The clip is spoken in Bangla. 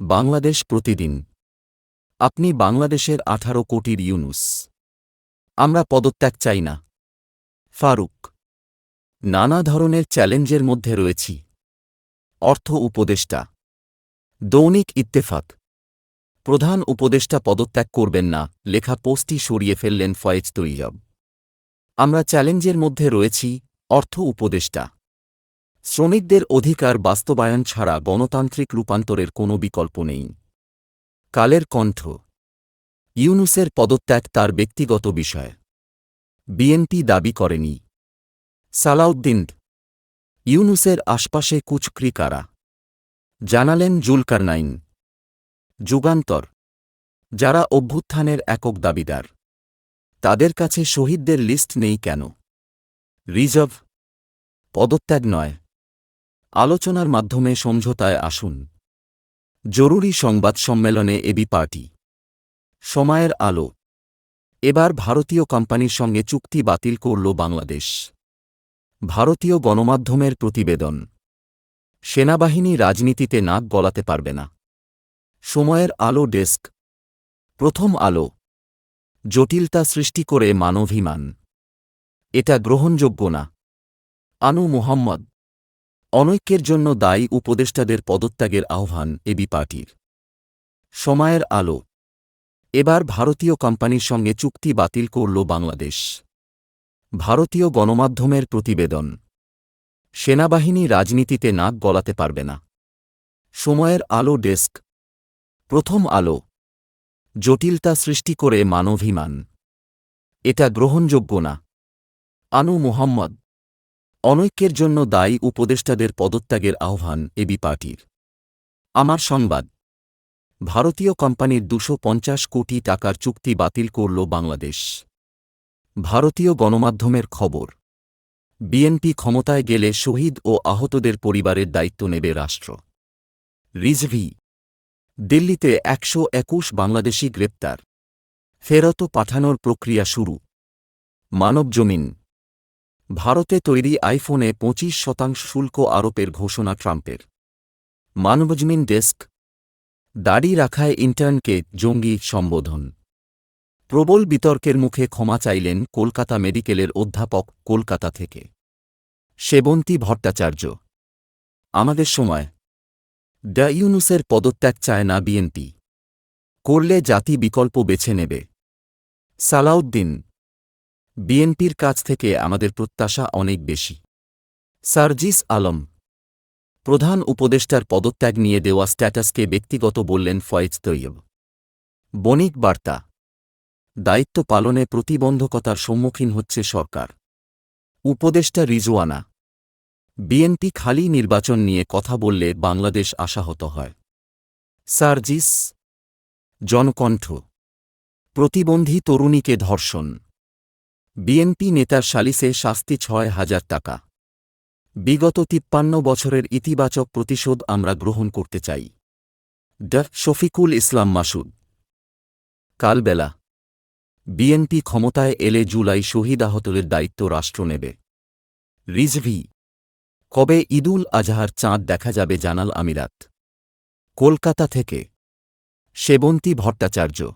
বাংলাদেশ প্রতিদিন। আপনি বাংলাদেশের আঠারো কোটির ইউনুস। আমরা পদত্যাগ চাই না। ফারুক, নানা ধরনের চ্যালেঞ্জের মধ্যে রয়েছি। অর্থ উপদেষ্টা, দৈনিক ইত্তেফাক। প্রধান উপদেষ্টা পদত্যাগ করবেন না, লেখা পোস্টটি সরিয়ে ফেললেন ফয়েজ তৈয়ব। আমরা চ্যালেঞ্জের মধ্যে রয়েছি, অর্থ উপদেষ্টা। শ্রমিকদের অধিকার বাস্তবায়ন ছাড়া গণতান্ত্রিক রূপান্তরের কোনো বিকল্প নেই। কালের কণ্ঠ। ইউনুসের পদত্যাগ তার ব্যক্তিগত বিষয়। বিএনপি দাবি করেনি। সালাউদ্দিন। ইউনুসের আশপাশে কুচক্রি কারা? জানালেন জুলকারনাইন। যুগান্তর। যারা অভ্যুত্থানের একক দাবিদার। তাদের কাছে শহীদদের লিস্ট নেই কেন? রিজার্ভ পদত্যাগ নয়। আলোচনার মাধ্যমে সমঝোতায় আসুন। জরুরি সংবাদ সম্মেলনে এবি পার্টি সময়ের আলো। এবার ভারতীয় কোম্পানির সঙ্গে চুক্তি বাতিল করল বাংলাদেশ। ভারতীয় গণমাধ্যমের প্রতিবেদন। সেনাবাহিনী রাজনীতিতে নাক গলাতে পারবে না। সময়ের আলো ডেস্ক। প্রথম আলো। জটিলতা সৃষ্টি করে মানভিমান এটা গ্রহণযোগ্য না। আনু মোহাম্মদ। অনৈক্যের জন্য দায়ী উপদেষ্টাদের পদত্যাগের আহ্বান এবি পার্টির। সময়ের আলো। এবার ভারতীয় কোম্পানির সঙ্গে চুক্তি বাতিল করল বাংলাদেশ। ভারতীয় গণমাধ্যমের প্রতিবেদন। সেনাবাহিনী রাজনীতিতে নাক গলাতে পারবে না। সময়ের আলো ডেস্ক। প্রথম আলো। জটিলতা সৃষ্টি করে মানভিমান এটা গ্রহণযোগ্য না। আনু মোহাম্মদ। অনৈক্যের জন্য দায়ী উপদেষ্টাদের পদত্যাগের আহ্বান এবি পার্টির। আমার সংবাদ। ভারতীয় কোম্পানির দুশো কোটি টাকার চুক্তি বাতিল করল বাংলাদেশ। ভারতীয় গণমাধ্যমের খবর। বিএনপি ক্ষমতায় গেলে শহীদ ও আহতদের পরিবারের দায়িত্ব নেবে রাষ্ট্র। রিজভি। দিল্লিতে একশো একুশ বাংলাদেশি গ্রেপ্তার। ফেরত পাঠানোর প্রক্রিয়া শুরু। মানবজমিন। ভারতে তৈরি আইফোনে পঁচিশ শতাংশ শুল্ক আরোপের ঘোষণা ট্রাম্পের। মানবজমিন ডেস্ক। দাড়ি রাখায় ইন্টার্নকে জঙ্গি সম্বোধন। প্রবল বিতর্কের মুখে ক্ষমা চাইলেন কলকাতা মেডিকেলের অধ্যাপক কলকাতা থেকে। সেবন্তী ভট্টাচার্য। আমাদের সময়। ডা ইউনুসের পদত্যাগ চায় না বিএনপি। করলে জাতি বিকল্প বেছে নেবে। সালাউদ্দিন। বিএনপির কাছ থেকে আমাদের প্রত্যাশা অনেক বেশি। সার্জিস আলম, প্রধান উপদেষ্টার পদত্যাগ নিয়ে দেওয়া স্ট্যাটাসকে ব্যক্তিগত বললেন ফয়েজ তৈয়ব। বণিক বার্তা, দায়িত্ব পালনে প্রতিবন্ধকতার সম্মুখীন হচ্ছে সরকার। উপদেষ্টা রিজওয়ানা, বিএনপি খালি নির্বাচন নিয়ে কথা বললে বাংলাদেশ আশাহত হয়। সার্জিস, জনকণ্ঠ, প্রতিবন্ধী তরুণীকে ধর্ষণ। বিএনপি নেতার সালিসে শাস্তি ছয় হাজার টাকা। বিগত তিপ্পান্ন বছরের ইতিবাচক প্রতিশোধ আমরা গ্রহণ করতে চাই। ড শফিকুল ইসলাম মাসুদ। কালবেলা। বিএনপি ক্ষমতায় এলে জুলাই শহীদ আহতলের দায়িত্ব রাষ্ট্র নেবে। রিজভি। কবে ঈদুল আজহার চাঁদ দেখা যাবে জানাল আমিরাত। কলকাতা থেকে। সেবন্তী ভট্টাচার্য।